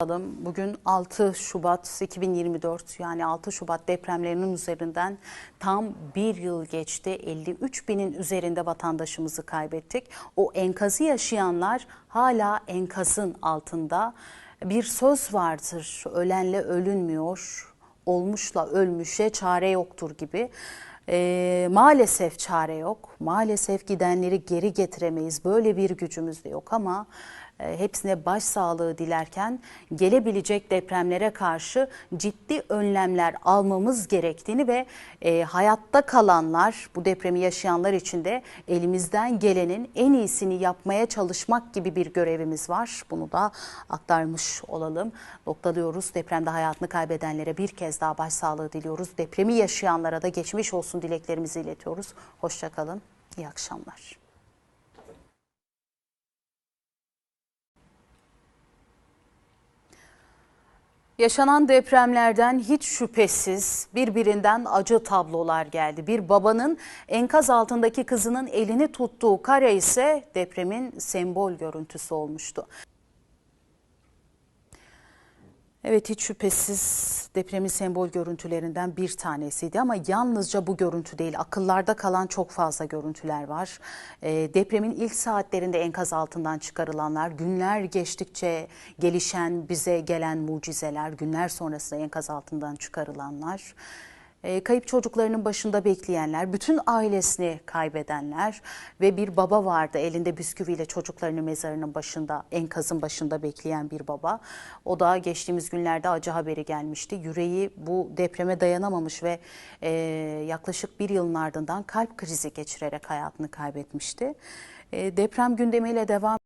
Bugün 6 Şubat 2024 yani 6 Şubat depremlerinin üzerinden tam bir yıl geçti. 53 binin üzerinde vatandaşımızı kaybettik. O enkazı yaşayanlar hala enkazın altında. Bir söz vardır ölenle ölünmüyor, olmuşla ölmüşe çare yoktur gibi. Ee, maalesef çare yok. Maalesef gidenleri geri getiremeyiz. Böyle bir gücümüz de yok ama e, hepsine başsağlığı dilerken gelebilecek depremlere karşı ciddi önlemler almamız gerektiğini ve e, hayatta kalanlar bu depremi yaşayanlar için de elimizden gelenin en iyisini yapmaya çalışmak gibi bir görevimiz var. Bunu da aktarmış olalım. Noktalıyoruz. Depremde hayatını kaybedenlere bir kez daha başsağlığı diliyoruz. Depremi yaşayanlara da geçmiş olsun dileklerimizi iletiyoruz. Hoşçakalın. İyi akşamlar. Yaşanan depremlerden hiç şüphesiz birbirinden acı tablolar geldi. Bir babanın enkaz altındaki kızının elini tuttuğu kare ise depremin sembol görüntüsü olmuştu. Evet hiç şüphesiz depremin sembol görüntülerinden bir tanesiydi ama yalnızca bu görüntü değil akıllarda kalan çok fazla görüntüler var. E, depremin ilk saatlerinde enkaz altından çıkarılanlar, günler geçtikçe gelişen bize gelen mucizeler, günler sonrasında enkaz altından çıkarılanlar. E, kayıp çocuklarının başında bekleyenler, bütün ailesini kaybedenler ve bir baba vardı elinde bisküviyle çocuklarının mezarının başında, enkazın başında bekleyen bir baba. O da geçtiğimiz günlerde acı haberi gelmişti. Yüreği bu depreme dayanamamış ve e, yaklaşık bir yılın ardından kalp krizi geçirerek hayatını kaybetmişti. E, deprem gündemiyle devam